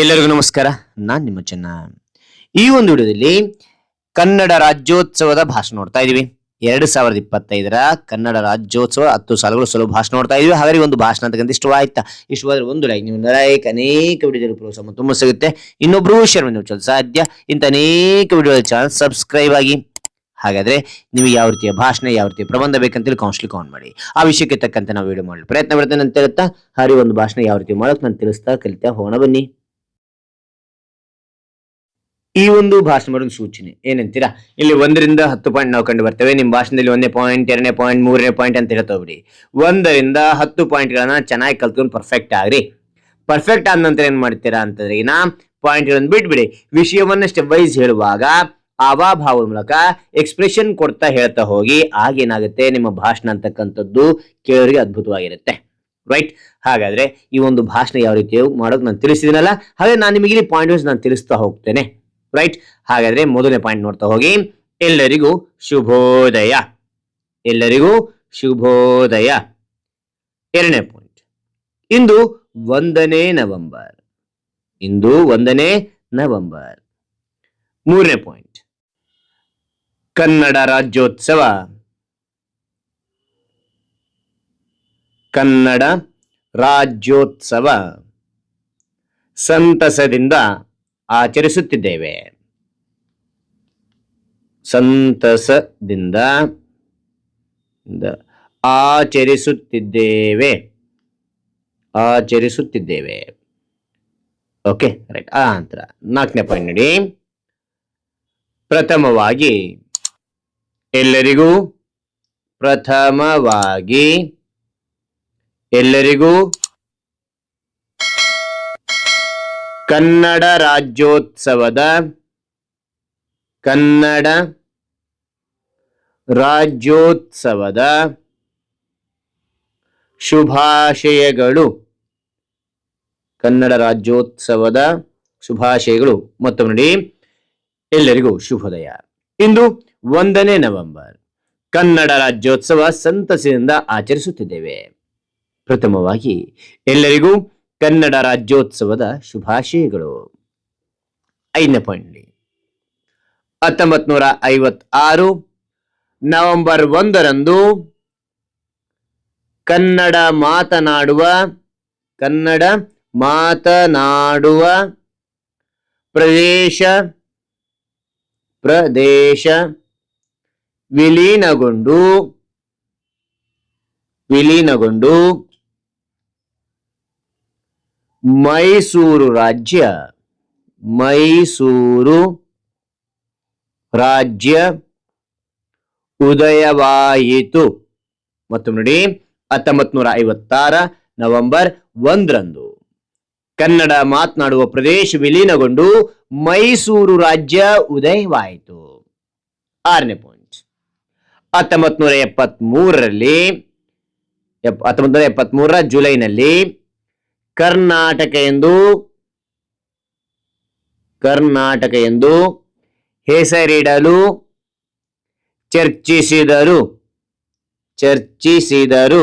ಎಲ್ಲರಿಗೂ ನಮಸ್ಕಾರ. ನಾನ್ ನಿಮ್ಮ ಚೆನ್ನ. ಈ ಒಂದು ವಿಡಿಯೋದಲ್ಲಿ ಕನ್ನಡ ರಾಜ್ಯೋತ್ಸವದ ಭಾಷಣ ನೋಡ್ತಾ ಇದೀವಿ. ಎರಡು ಸಾವಿರದ ಇಪ್ಪತ್ತೈದರ ಕನ್ನಡ ರಾಜ್ಯೋತ್ಸವ ಹತ್ತು ಸಾಲುಗಳು ಸ್ವಲ್ಪ ಭಾಷಣ ನೋಡ್ತಾ ಇದೀವಿ. ಈ ಒಂದು ಭಾಷಣ ಅಂತಕ್ಕಂಥ ಇಷ್ಟವಾಯ್ತಾ? ಇಷ್ಟವಾದ್ರೆ ಒಂದು ಲೈಕ್ ನೀವು ಲೈಕ್ ಅನೇಕ ವಿಡಿಯೋದಲ್ಲಿ ಪ್ರೋತ್ಸಾಹ ತುಂಬ ಸಿಗುತ್ತೆ. ಇನ್ನೊಬ್ರು ಶೇರ್ ಮಾಡಿ ಸಾಧ್ಯ. ಇಂಥ ಅನೇಕ ವಿಡಿಯೋ ಚಾನಲ್ ಸಬ್ಸ್ಕ್ರೈಬ್ ಆಗಿ. ಹಾಗಾದ್ರೆ ನಿಮಗೆ ಯಾವ ರೀತಿಯ ಭಾಷಣ, ಯಾವ ರೀತಿಯ ಪ್ರಬಂಧ ಬೇಕಂತೇಳಿ ಕೌನ್ಸಿಲ್ ಕಾನ್ ಮಾಡಿ. ಆ ವಿಷಯಕ್ಕೆ ತಕ್ಕಂತೆ ನಾವು ವಿಡಿಯೋ ಮಾಡಲು ಪ್ರಯತ್ನ ಪಡ್ತೇನೆ ಅಂತ ಹೇಳುತ್ತಾ ಹರಿ ಒಂದು ಭಾಷಣ ಯಾವ ರೀತಿ ಮಾಡೋಕೆ ನಾನು ತಿಳಿಸ್ತಾ ಕಲಿತಾ ಹೋಗೋಣ ಬನ್ನಿ. ಈ ಒಂದು ಭಾಷಣ ಒಂದು ಸೂಚನೆ. ಏನಂತೀರಾ? ಇಲ್ಲಿ ಒಂದರಿಂದ ಹತ್ತು ಪಾಯಿಂಟ್ ನಾವು ಕಂಡು ಬರ್ತೇವೆ. ನಿಮ್ಮ ಭಾಷಣದಲ್ಲಿ ಒಂದನೇ ಪಾಯಿಂಟ್ ಎರಡನೇ ಪಾಯಿಂಟ್ ಮೂರನೇ ಪಾಯಿಂಟ್ ಅಂತ ಹೇಳ್ತಾ ಬಿಡಿ ಒಂದರಿಂದ ಹತ್ತು ಪಾಯಿಂಟ್ಗಳನ್ನ ಚೆನ್ನಾಗಿ ಕಲ್ತ್ಕೊಂಡು ಪರ್ಫೆಕ್ಟ್ ಆಗ್ರಿ. ಪರ್ಫೆಕ್ಟ್ ಆದ ನಂತರ ಏನ್ ಮಾಡ್ತೀರಾ ಅಂತಂದ್ರೆ ಇನ್ನ ಪಾಯಿಂಟ್ಗಳನ್ನು ಬಿಟ್ಬಿಡಿ. ವಿಷಯವನ್ನ ಸ್ಟೆಪ್ ವೈಸ್ ಹೇಳುವಾಗ ಆವಾಭಾವದ ಮೂಲಕ ಎಕ್ಸ್ಪ್ರೆಷನ್ ಕೊಡ್ತಾ ಹೇಳ್ತಾ ಹೋಗಿ ಆಗೇನಾಗುತ್ತೆ? ನಿಮ್ಮ ಭಾಷಣ ಅಂತಕ್ಕಂಥದ್ದು ಕೇಳೋರಿಗೆ ಅದ್ಭುತವಾಗಿರುತ್ತೆ. ರೈಟ್ ಹಾಗಾದ್ರೆ ಈ ಒಂದು ಭಾಷಣ ಯಾವ ರೀತಿ ಮಾಡೋದು ನಾನು ತಿಳಿಸಿದ್ದೀನಲ್ಲ ಹಾಗೆ ನಾನು ನಿಮಗೆ ಪಾಯಿಂಟ್ ವೈಸ್ ನಾನು ತಿಳಿಸ್ತಾ ಹೋಗ್ತೇನೆ. ರೈಟ್ ಹಾಗಾದ್ರೆ ಮೊದಲನೇ ಪಾಯಿಂಟ್ ನೋಡ್ತಾ ಹೋಗಿ. ಎಲ್ಲರಿಗೂ ಶುಭೋದಯ. ಎಲ್ಲರಿಗೂ ಶುಭೋದಯ. ಎರಡನೇ ಪಾಯಿಂಟ್ ಇಂದು ಒಂದನೇ ನವೆಂಬರ್. ಇಂದು ಒಂದನೇ ನವೆಂಬರ್. ಮೂರನೇ ಪಾಯಿಂಟ್ ಕನ್ನಡ ರಾಜ್ಯೋತ್ಸವ. ಕನ್ನಡ ರಾಜ್ಯೋತ್ಸವ. ಸಂತಸದಿಂದ ಆಚರಿಸುತ್ತಿದ್ದೇವೆ. ಸಂತಸದಿಂದ ಆಚರಿಸುತ್ತಿದ್ದೇವೆ. ಆಚರಿಸುತ್ತಿದ್ದೇವೆ. ಓಕೆ ರೈಟ್ ಆ ನಂತರ ನಾಲ್ಕನೇ ಪಾಯಿಂಟ್ ನೋಡಿ. ಪ್ರಥಮವಾಗಿ ಎಲ್ಲರಿಗೂ ಪ್ರಥಮವಾಗಿ ಎಲ್ಲರಿಗೂ ಕನ್ನಡ ರಾಜ್ಯೋತ್ಸವದ ಕನ್ನಡ ರಾಜ್ಯೋತ್ಸವದ ಶುಭಾಶಯಗಳು. ಕನ್ನಡ ರಾಜ್ಯೋತ್ಸವದ ಶುಭಾಶಯಗಳು. ಮತ್ತೊಮ್ಮೆ ನೋಡಿ, ಎಲ್ಲರಿಗೂ ಶುಭೋದಯ. ಇಂದು ಒಂದನೇ ನವೆಂಬರ್. ಕನ್ನಡ ರಾಜ್ಯೋತ್ಸವ ಸಂತಸದಿಂದ ಆಚರಿಸುತ್ತಿದ್ದೇವೆ. ಪ್ರಥಮವಾಗಿ ಎಲ್ಲರಿಗೂ ಕನ್ನಡ ರಾಜ್ಯೋತ್ಸವದ ಶುಭಾಶಯಗಳು. ಐದನೇ ಪಾಯಿಂಟ್ ಹತ್ತೊಂಬತ್ ನೂರ ಐವತ್ತಾರು ನವೆಂಬರ್ ಒಂದರಂದು ಕನ್ನಡ ಮಾತನಾಡುವ ಕನ್ನಡ ಮಾತನಾಡುವ ಪ್ರದೇಶ ಪ್ರದೇಶ ವಿಲೀನಗೊಂಡು ವಿಲೀನಗೊಂಡು ಮೈಸೂರು ರಾಜ್ಯ ಮೈಸೂರು ರಾಜ್ಯ ಉದಯವಾಯಿತು. ಮತ್ತು ನೋಡಿ ಹತ್ತೊಂಬತ್ ನೂರ ಐವತ್ತಾರ ನವೆಂಬರ್ ಒಂದರಂದು ಕನ್ನಡ ಮಾತನಾಡುವ ಪ್ರದೇಶ ವಿಲೀನಗೊಂಡು ಮೈಸೂರು ರಾಜ್ಯ ಉದಯವಾಯಿತು. ಆರನೇ ಪಾಯಿಂಟ್ ಹತ್ತೊಂಬತ್ ನೂರ ಎಪ್ಪತ್ತ್ ಮೂರರಲ್ಲಿ ಹತ್ತೊಂಬತ್ ನೂರ ಎಪ್ಪತ್ತ್ ಮೂರರ ಜುಲೈನಲ್ಲಿ ಕರ್ನಾಟಕ ಎಂದು ಕರ್ನಾಟಕ ಎಂದು ಹೆಸರಿಡಲು, ಚರ್ಚಿಸಿದರು. ಚರ್ಚಿಸಿದರು.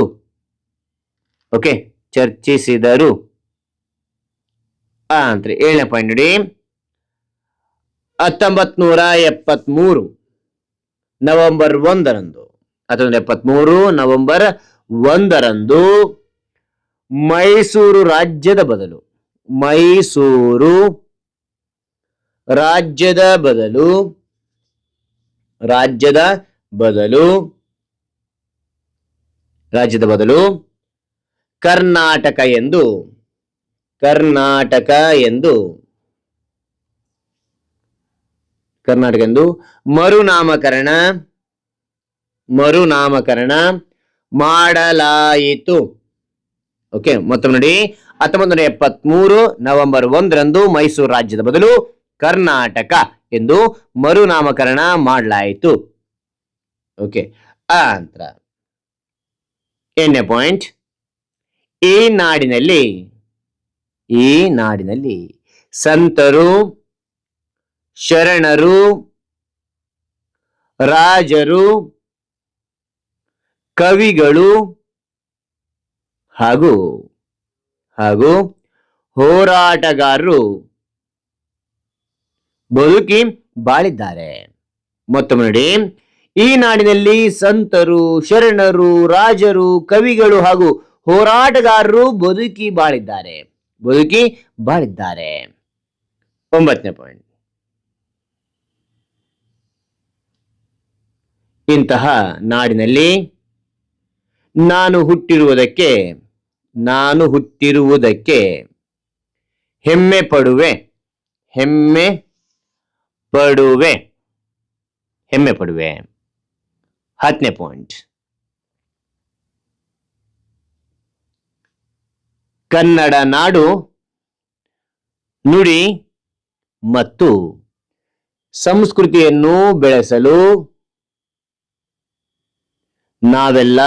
ಓಕೆ, ಚರ್ಚಿಸಿದರು. ಅಂದ್ರೆ ಏಳನೇ ಪಾಯಿಂಟ್ ನೋಡಿ. ಹತ್ತೊಂಬತ್ ನೂರ ಎಪ್ಪತ್ಮೂರು, ನವೆಂಬರ್ ಒಂದರಂದು. ಹತ್ತೊಂಬತ್ತು ಎಪ್ಪತ್ಮೂರು, ನವೆಂಬರ್ ಒಂದರಂದು ಮೈಸೂರು ರಾಜ್ಯದ ಬದಲು. ಮೈಸೂರು ರಾಜ್ಯದ ಬದಲು. ರಾಜ್ಯದ ಬದಲು. ರಾಜ್ಯದ ಬದಲು. ಕರ್ನಾಟಕ ಎಂದು. ಕರ್ನಾಟಕ ಎಂದು. ಕರ್ನಾಟಕ ಎಂದು. ಮರುನಾಮಕರಣ. ಮರುನಾಮಕರಣ ಮಾಡಲಾಯಿತು. ಓಕೆ ಮತ್ತೊಮ್ಮೆ ನೋಡಿ. ಹತ್ತೊಂಬತ್ತು ನೂರ ಎಪ್ಪತ್ಮೂರು ನವೆಂಬರ್ ಒಂದರಂದು ಮೈಸೂರು ರಾಜ್ಯದ ಬದಲು ಕರ್ನಾಟಕ ಎಂದು ಮರುನಾಮಕರಣ ಮಾಡಲಾಯಿತು. ಓಕೆ ಆ ಎಣ್ಣೆ ಪಾಯಿಂಟ್. ಈ ನಾಡಿನಲ್ಲಿ ಈ ನಾಡಿನಲ್ಲಿ ಸಂತರು, ಶರಣರು, ರಾಜರು, ಕವಿಗಳು ಹಾಗೂ ಹಾಗೂ ಹೋರಾಟಗಾರರು ಬದುಕಿ ಬಾಳಿದ್ದಾರೆ. ಮತ್ತೊಮ್ಮೆ ನೋಡಿ, ಈ ನಾಡಿನಲ್ಲಿ ಸಂತರು, ಶರಣರು, ರಾಜರು, ಕವಿಗಳು ಹಾಗೂ ಹೋರಾಟಗಾರರು ಬದುಕಿ ಬಾಳಿದ್ದಾರೆ. ಬದುಕಿ ಬಾಳಿದ್ದಾರೆ. ಒಂಬತ್ತನೇ ಪಾಯಿಂಟ್ ಇಂತಹ ನಾಡಿನಲ್ಲಿ ನಾನು ಹುಟ್ಟಿರುವುದಕ್ಕೆ ನಾನು ಹುಟ್ಟಿರುವುದಕ್ಕೆ ಹೆಮ್ಮೆ ಪಡುವೆ ಹೆಮ್ಮೆ ಪಡುವೆ ಹೆಮ್ಮೆ ಪಡುವೆ. ಹತ್ತನೇ ಪಾಯಿಂಟ್ ಕನ್ನಡ ನಾಡು ನುಡಿ ಮತ್ತು ಸಂಸ್ಕೃತಿಯನ್ನು ಬೆಳೆಸಲು ನಾವೆಲ್ಲ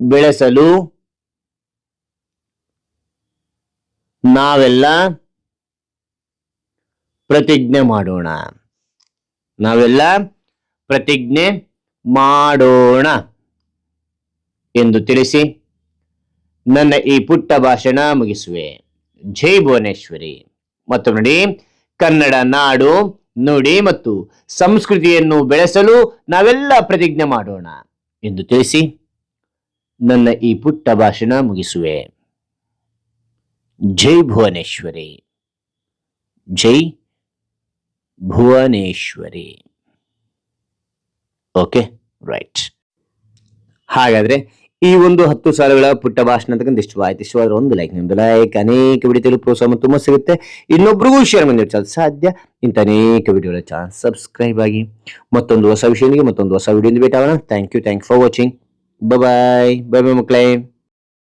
ಬೆಳೆಸಲು ನಾವೆಲ್ಲ ಪ್ರತಿಜ್ಞೆ ಮಾಡೋಣ. ನಾವೆಲ್ಲ ಪ್ರತಿಜ್ಞೆ ಮಾಡೋಣ ಎಂದು ತಿಳಿಸಿ ನನ್ನ ಈ ಪುಟ್ಟ ಭಾಷಣ ಮುಗಿಸುವೆ. ಜೈ ಭುವನೇಶ್ವರಿ. ಮತ್ತು ನೋಡಿ, ಕನ್ನಡ ನಾಡು ನುಡಿ ಮತ್ತು ಸಂಸ್ಕೃತಿಯನ್ನು ಬೆಳೆಸಲು ನಾವೆಲ್ಲ ಪ್ರತಿಜ್ಞೆ ಮಾಡೋಣ ಎಂದು ತಿಳಿಸಿ. ನನ್ನ ಈ ಪುಟ್ಟ ಭಾಷಣ ಮುಗಿಸುವೆ. ಜೈ ಭುವನೇಶ್ವರಿ. ಜೈ ಭುವನೇಶ್ವರಿ. Okay, right. ಹಾಗಾದ್ರೆ ಈ ಒಂದು ಹತ್ತು ಸಾಲುಗಳ ಪುಟ್ಟ ಭಾಷಣ ಅಂತಕ್ಕಂಥ ಇಷ್ಟವಾಯ್ತು. ಇಷ್ಟವಾದ್ರೆ ಒಂದು ಲೈಕ್ ನಿಮ್ದು ಲೈಕ್ ಅನೇಕ ವಿಡಿಯೋ ಪ್ರೋತ್ಸಾಹ ತುಂಬ ಸಿಗುತ್ತೆ. ಇನ್ನೊಬ್ರಿಗೂ ಶೇರ್ ಮಾಡಿ ಸಾಧ್ಯ. ಇಂಥ ಅನೇಕ ವಿಡಿಯೋಗಳ ಚಾನಲ್ ಸಬ್ಸ್ಕ್ರೈಬ್ ಆಗಿ ಮತ್ತೊಂದು ಹೊಸ ವಿಷಯನಿಗೆ ಮತ್ತೊಂದು ಹೊಸ video ಭೇಟಾಗೋಣ thank you thank for watching Bye bye. Bye bye, McLean.